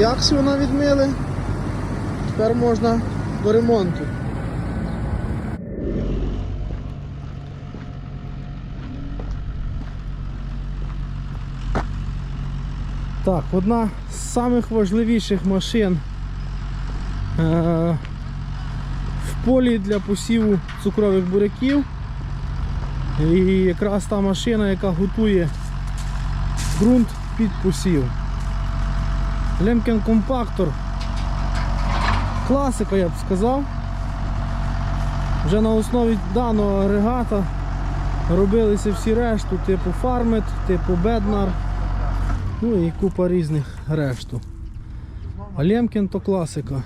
Яксіона відмили. Тепер можна до ремонту. Так, одна з самих важливіших машин е- в полі для посіву цукрових буряків. І якраз та машина, яка готує ґрунт під посів. Лемкен компактор. Класика, я б сказав. Вже на основі даного агрегата робилися всі решту, типу Farmet, типу Bednar, ну і купа різних решту. А Лемкен то класика.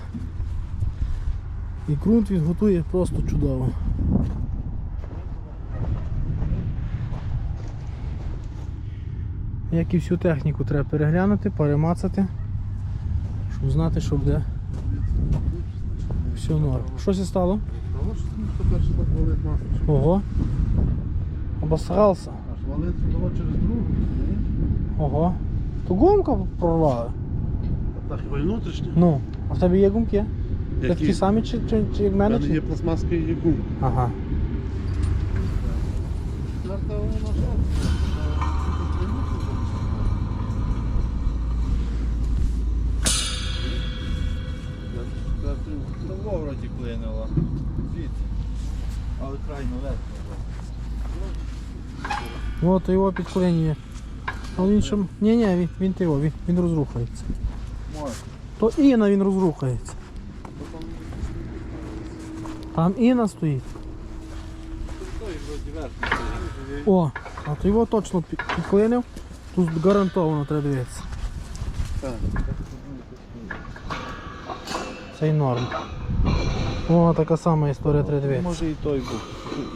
І ґрунт він готує просто чудово. Як і всю техніку треба переглянути, перемацати, щоб знати, що буде все норм. Що це стало? Ого. Обосрався. Аж валить було через другу. Ого. То гумка прорвала. Так хіба й внутрішнє. Ну, а в тебе є гумки? Які? Такі самі чи, чи, чи як в мене? Чи? є пластмаска і є гум. Ага. Того вроді клинило. Звідси. Але крайно верхня. От його підклинює. А він ще... Ні, ні, він, він, його, він, він розрухається. Може. То Іна він розрухається. Там Іна стоїть. Той вроді верхній. О, а то його точно під- підклинив. Тут гарантовано треба дивитися. Так. Це й норм. О, така сама історія треба дивитися. Може і той був.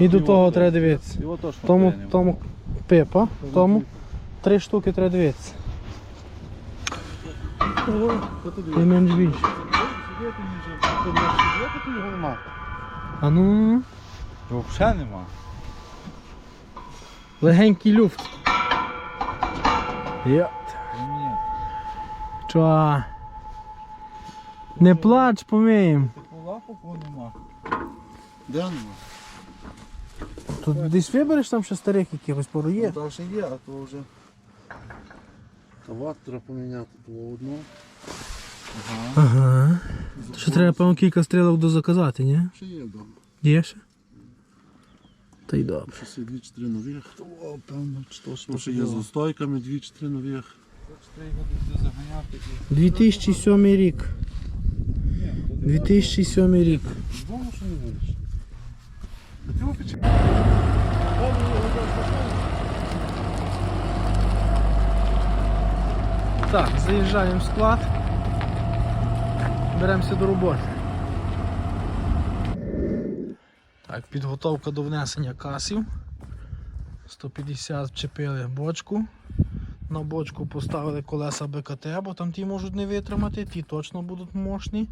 І до того треба дивитися. Його точно Тому, тому пипа, тому три штуки треба дивитися. І менш більше. його нема. А ну, Взагалі нема. легенький люфт. Йо. Чо? Не плач, помиємо. Типу нема. Де нема? Тут десь вибереш там ще старих якихось пору є. Там ще є, а то вже. Та ват треба поміняти було одну. Ага. Ще треба, певно, кілька стрілок дозаказати, ні? Ще є вдома. Є ще? Та й добре. Щось є 2-4 нових. О, певно, чи то що ще є з устойками, 2-4 нових. Хочете його десь заганяти і... 2007 рік. 2007 рік. Так, заїжджаємо в склад. Беремося до роботи. Так, підготовка до внесення касів. 150 вчепили бочку. На бочку поставили колеса БКТ, бо там ті можуть не витримати, ті точно будуть мощні.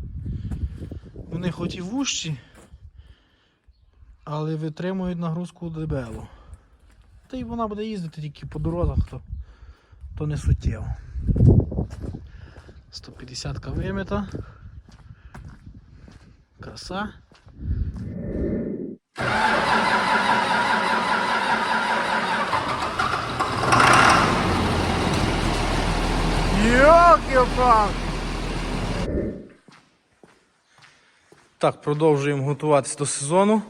Вони хоч і вущі, але витримують нагрузку дебелу. Та й вона буде їздити тільки по дорогах, то, то не суттєво. 150 вимета. Краса. Йоки-палки! Так, продовжуємо готуватися до сезону.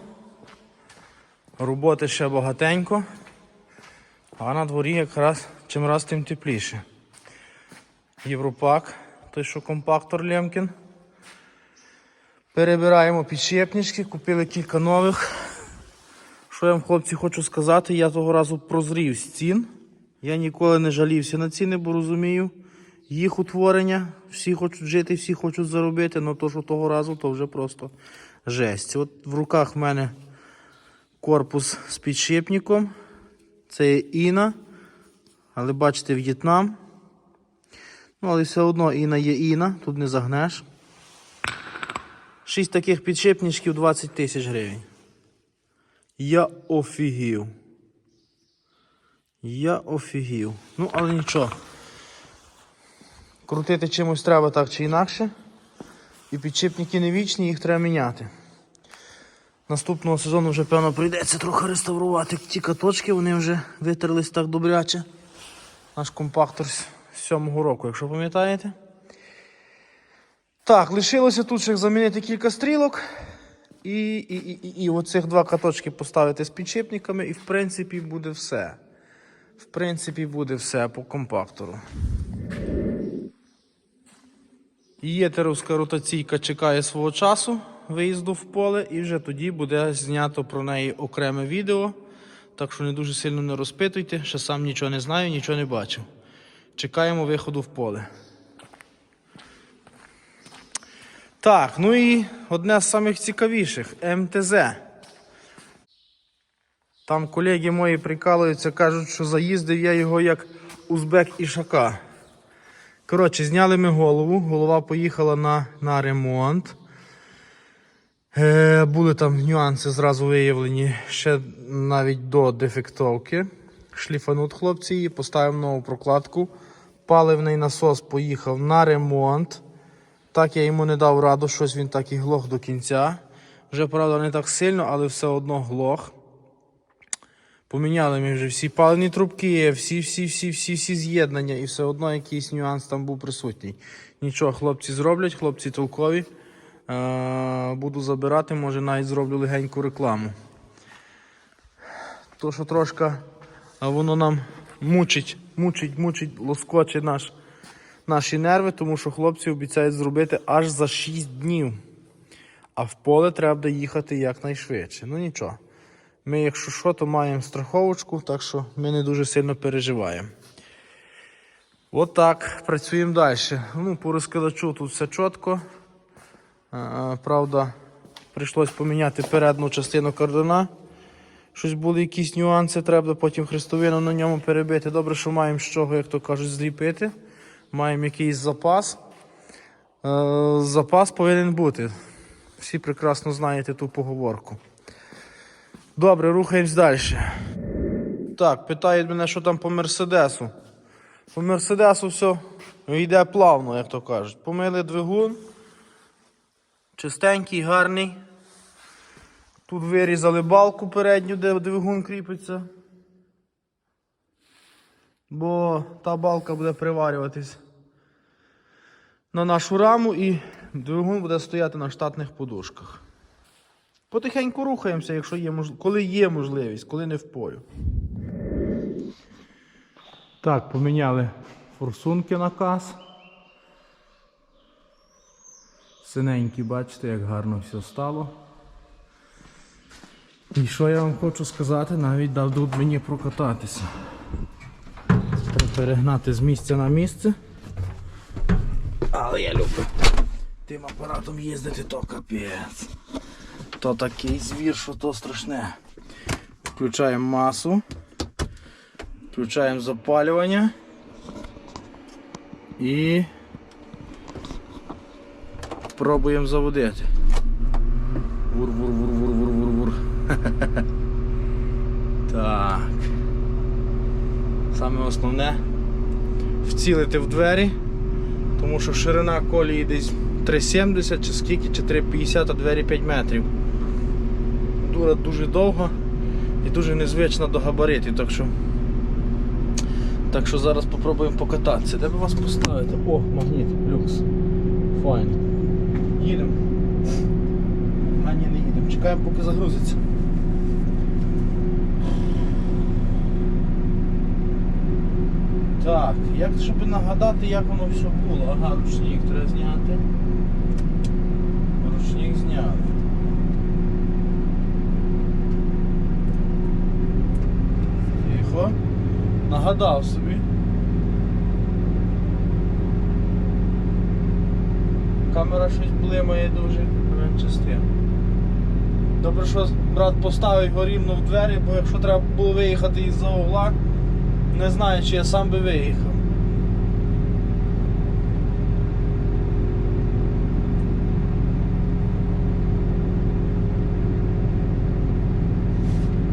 Роботи ще багатенько. А на дворі якраз чим раз тим тепліше. Європак, той що компактор Лемкін. Перебираємо підшипнички, купили кілька нових. Що я вам, хлопці, хочу сказати, я того разу прозрів з цін. Я ніколи не жалівся на ціни, бо розумію їх утворення. Всі хочуть жити, всі хочуть заробити, але то, що того разу, то вже просто жесть. От в руках в мене корпус з підшипником. Це є Іна. Але бачите, В'єтнам. Ну, але все одно Іна є Іна, тут не загнеш. Шість таких підшипничків 20 тисяч гривень. Я офігів. Я офігів. Ну, але нічого. Крутити чимось треба так чи інакше. І підшипники не вічні, їх треба міняти. Наступного сезону вже, певно, прийдеться трохи реставрувати ті каточки, вони вже витерлись так добряче. Наш компактор з сьомого року, якщо пам'ятаєте. Так, лишилося тут ще замінити кілька стрілок. І, і, і, і, і оцих два каточки поставити з підшипниками, і в принципі буде все. В принципі, буде все по компактору. Єтеровська ротаційка чекає свого часу виїзду в поле, і вже тоді буде знято про неї окреме відео. Так що не дуже сильно не розпитуйте, ще сам нічого не знаю, нічого не бачив. Чекаємо виходу в поле. Так, ну і одне з самих цікавіших МТЗ. Там колеги мої прикалуються, кажуть, що заїздив я його як узбек ішака. Коротше, зняли ми голову, голова поїхала на, на ремонт. Е, були там нюанси зразу виявлені ще навіть до дефектовки. Шліфанут хлопці її, поставив нову прокладку. Паливний насос поїхав на ремонт. Так я йому не дав раду, щось він так і глох до кінця. Вже, правда, не так сильно, але все одно глох. Поміняли ми вже всі паливні трубки, всі, всі, всі, всі, всі з'єднання, і все одно якийсь нюанс там був присутній. Нічого, хлопці зроблять, хлопці толкові. Е, буду забирати, може навіть зроблю легеньку рекламу. То, що трошки воно нам мучить, мучить, мучить, лоскочить наш, наші нерви, тому що хлопці обіцяють зробити аж за 6 днів. А в поле треба їхати якнайшвидше. Ну нічого. Ми, якщо що, то маємо страховочку, так що ми не дуже сильно переживаємо. Отак, працюємо далі. Ну, по розкидачу тут все чітко. Правда, прийшлось поміняти передню частину кардана. Щось були якісь нюанси, треба потім хрестовину на ньому перебити. Добре, що маємо з чого, як то кажуть, зліпити. Маємо якийсь запас. Е, Запас повинен бути. Всі прекрасно знаєте ту поговорку. Добре, рухаємось далі. Так, питають мене, що там по Мерседесу. По Мерседесу все йде плавно, як то кажуть. Помили двигун. Чистенький, гарний. Тут вирізали балку передню, де двигун кріпиться. Бо та балка буде приварюватись на нашу раму і двигун буде стояти на штатних подушках. Потихеньку рухаємося, якщо є мож... коли є можливість, коли не в полю. Так, поміняли форсунки на каз. Синенькі, бачите, як гарно все стало. І що я вам хочу сказати, навіть дав тут мені прокататися. Треба перегнати з місця на місце. Але я люблю тим апаратом їздити, то капець. То такий звір, що то страшне. Включаємо масу. Включаємо запалювання. І пробуємо заводити. Вур-вур-вур-вур-вур-вур-вур. Так. Саме основне вцілити в двері, тому що ширина колії десь 3,70 чи скільки, чи 3,50, а двері 5 метрів. Дура дуже довга і дуже незвична до габаритів, так що так що зараз спробуємо покататися. Де би вас поставити? О, магніт, люкс. Файн. Їдемо. А ні, не їдемо. Чекаємо, поки загрузиться. Так, як щоб нагадати, як воно все було. Ага, ручник треба зняти. Ручник зняли. Нагадав собі. Камера щось блимає дуже, менше з. Добре, що брат поставив його рівно в двері, бо якщо треба було виїхати із-за угла, не знаю, чи я сам би виїхав.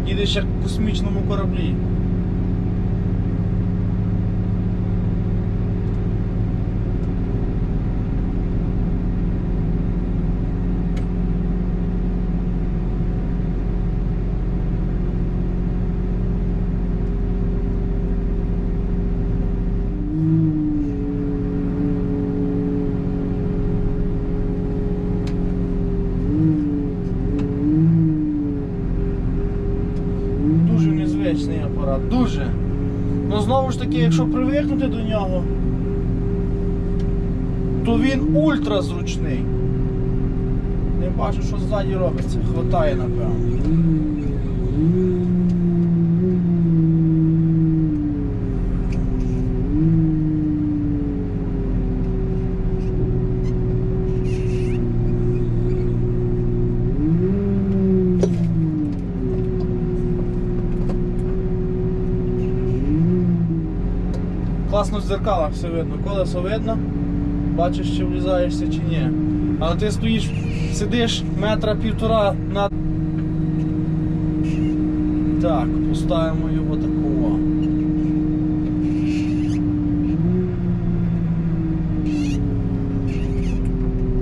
Їдеш як в космічному кораблі. Знову ж таки, якщо привикнути до нього, то він ультра зручний. Не бачу, що ззаді робиться. Хватає, напевно. В дзеркалах все видно. Колесо видно, бачиш, чи влізаєшся чи ні. Але ти стоїш, сидиш метра півтора над. Так, поставимо його такого.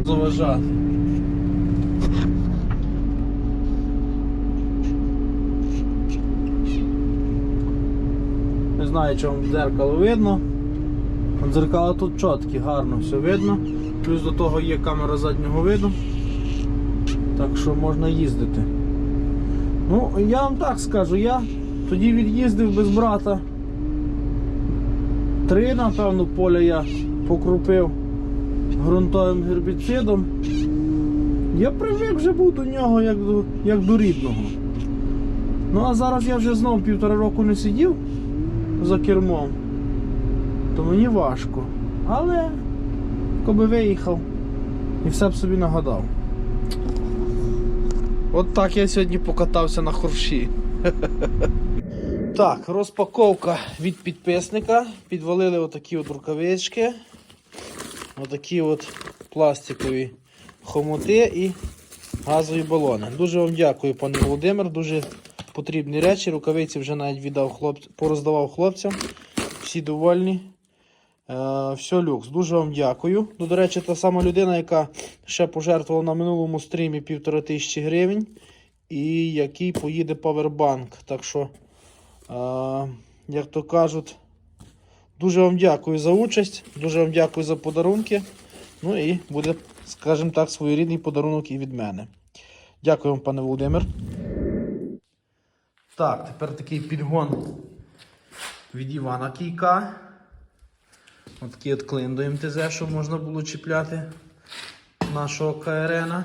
Заважати. Не знаю, вам дзеркало видно. От Дзеркало тут чіткі, гарно все видно. Плюс до того є камера заднього виду. Так що можна їздити. Ну, я вам так скажу, я тоді від'їздив без брата. Три, напевно, поля я покрупив ґрунтовим гербіцидом. Я привик вже був до нього як до, як до рідного. Ну а зараз я вже знову півтора року не сидів за кермом, то мені важко. Але коби виїхав і все б собі нагадав. От так я сьогодні покатався на хорші. Так, розпаковка від підписника. Підвалили отакі от рукавички. Отакі от пластикові хомути і газові балони. Дуже вам дякую, пане Володимир. Дуже потрібні речі. Рукавиці вже навіть віддав хлопцям, пороздавав хлопцям. Всі довольні. Е, все, люкс. Дуже вам дякую. Ну, до речі, та сама людина, яка ще пожертвувала на минулому стрімі півтора тисячі гривень, і який поїде павербанк. Так що, е, як то кажуть, дуже вам дякую за участь, дуже вам дякую за подарунки. Ну і буде, скажімо так, своєрідний подарунок і від мене. Дякую вам, пане Володимир. Так, тепер такий підгон від Івана Кійка. Отакий от клин до МТЗ, щоб можна було чіпляти нашого КРН.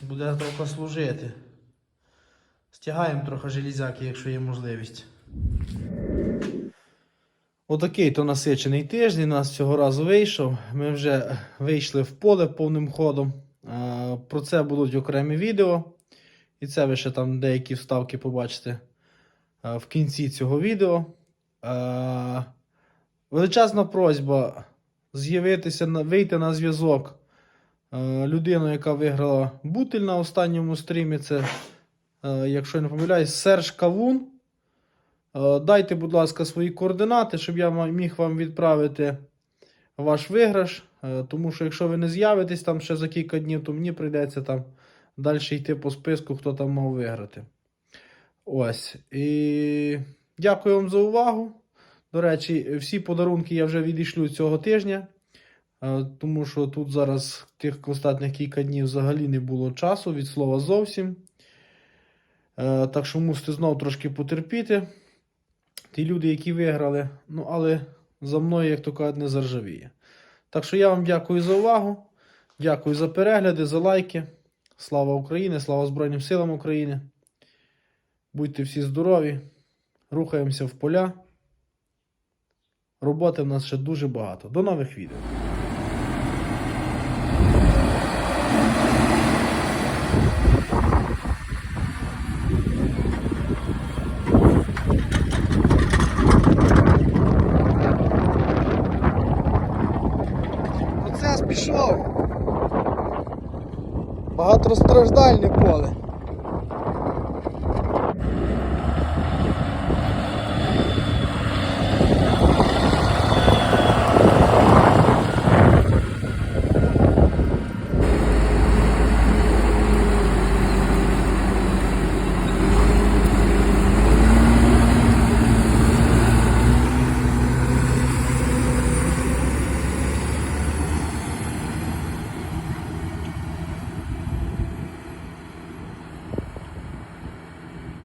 Буде трохи служити. Стягаємо трохи железяки, якщо є можливість. Отакий то насичений тиждень у нас цього разу вийшов. Ми вже вийшли в поле повним ходом. Про це будуть окремі відео. І це ви ще там деякі вставки побачите в кінці цього відео. Величезна просьба з'явитися, вийти на зв'язок людину, яка виграла бутиль на останньому стрімі. Це, якщо я не помиляюсь, Серж Кавун. Дайте, будь ласка, свої координати, щоб я міг вам відправити ваш виграш. Тому що якщо ви не з'явитесь там ще за кілька днів, то мені прийдеться там далі йти по списку, хто там мав виграти. Ось. І дякую вам за увагу. До речі, всі подарунки я вже відійшлю цього тижня. е, Тому що тут зараз тих останніх кілька днів взагалі не було часу від слова зовсім. Е, Так що мусите знову трошки потерпіти. Ті люди, які виграли, ну але за мною, як то кажуть, не заржавіє. Так що я вам дякую за увагу. Дякую за перегляди, за лайки. Слава Україні, слава Збройним силам України. Будьте всі здорові. Рухаємося в поля. Роботи в нас ще дуже багато. До нових відео. Процес пішов. Багатостраждальне поле.